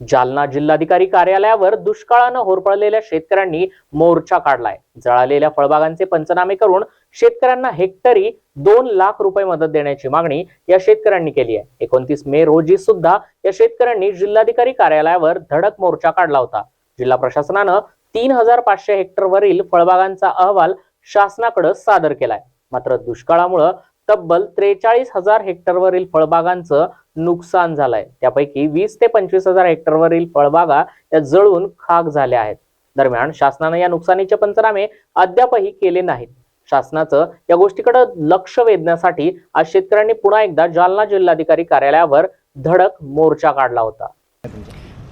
जालना जिल्हाधिकारी कार्यालयावर दुष्काळानं होरपळलेल्या शेतकऱ्यांनी मोर्चा काढलाय. जळालेल्या फळबागांचे पंचनामे करून शेतकऱ्यांना हेक्टरी दोन लाख रुपये मदत देण्याची मागणी या शेतकऱ्यांनी केली आहे. एकोणतीस मे रोजी सुद्धा या शेतकऱ्यांनी जिल्हाधिकारी कार्यालयावर धडक मोर्चा काढला होता. जिल्हा प्रशासनानं तीन हजार पाचशे हेक्टरवरील फळबागांचा अहवाल शासनाकडे सादर केलाय. मात्र दुष्काळामुळं तब्बल त्रेचाळीस हजार हेक्टरवरील फळबागांचं नुकसान झालंय. त्यापैकी वीस ते पंचवीस हजार हेक्टरवरील फळबागा या जळून खाक झाल्या आहेत. दरम्यान शासनानं या नुकसानीचे पंचनामे अद्यापही केले नाहीत. शासनाचं या गोष्टीकडे लक्ष वेधण्यासाठी आज शेतकऱ्यांनी पुन्हा एकदा जालना जिल्हाधिकारी कार्यालयावर धडक मोर्चा काढला होता.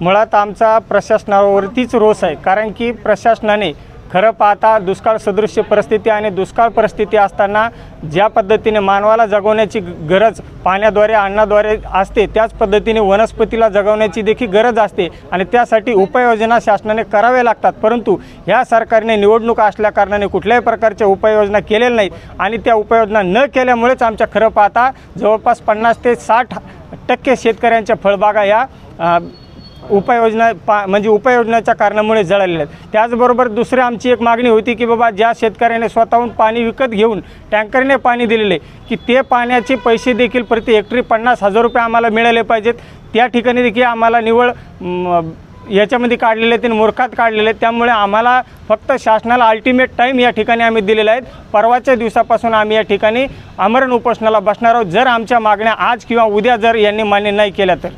मुळात आमचा प्रशासनावरतीच रोष आहे कारण की प्रशासनाने खरं पाहता दुष्काळ सदृश्य परिस्थिती आणि दुष्काळ परिस्थिती असताना ज्या पद्धतीने मानवाला जगवण्याची गरज पाण्याद्वारे अन्नाद्वारे असते त्याच पद्धतीने वनस्पतीला जगवण्याची देखील गरज असते आणि त्यासाठी उपाययोजना शासनाने कराव्या लागतात. परंतु ह्या सरकारने निवडणूक असल्या कारणाने कुठल्याही प्रकारच्या उपाययोजना केलेल्या नाहीत आणि त्या उपाययोजना न केल्यामुळेच आमच्या खरं पाहता जवळपास पन्नास ते साठ टक्के शेतकऱ्यांच्या फळबागा या उपाययोजना पा म्हणजे उपाययोजनाच्या कारणामुळे जळालेल्या आहेत. त्याचबरोबर दुसरी आमची एक मागणी होती की बाबा ज्या शेतकऱ्याने स्वतःहून पाणी विकत घेऊन टँकरने पाणी दिलेले की ते पाण्याचे पैसे देखील प्रति हेक्टरी पन्नास हजार रुपये आम्हाला मिळाले पाहिजेत. त्या ठिकाणी देखील आम्हाला निवळ याच्यामध्ये काढलेले आहेत आणि मूर्खात काढलेले आहेत. त्यामुळे आम्हाला फक्त शासनाला अल्टिमेट टाईम या ठिकाणी आम्ही दिलेला आहेत परवाच्या दिवसापासून आम्ही या ठिकाणी आमरण उपोषणाला बसणार आहोत. जर आमच्या मागण्या आज किंवा उद्या जर यांनी मान्य नाही केल्या तर.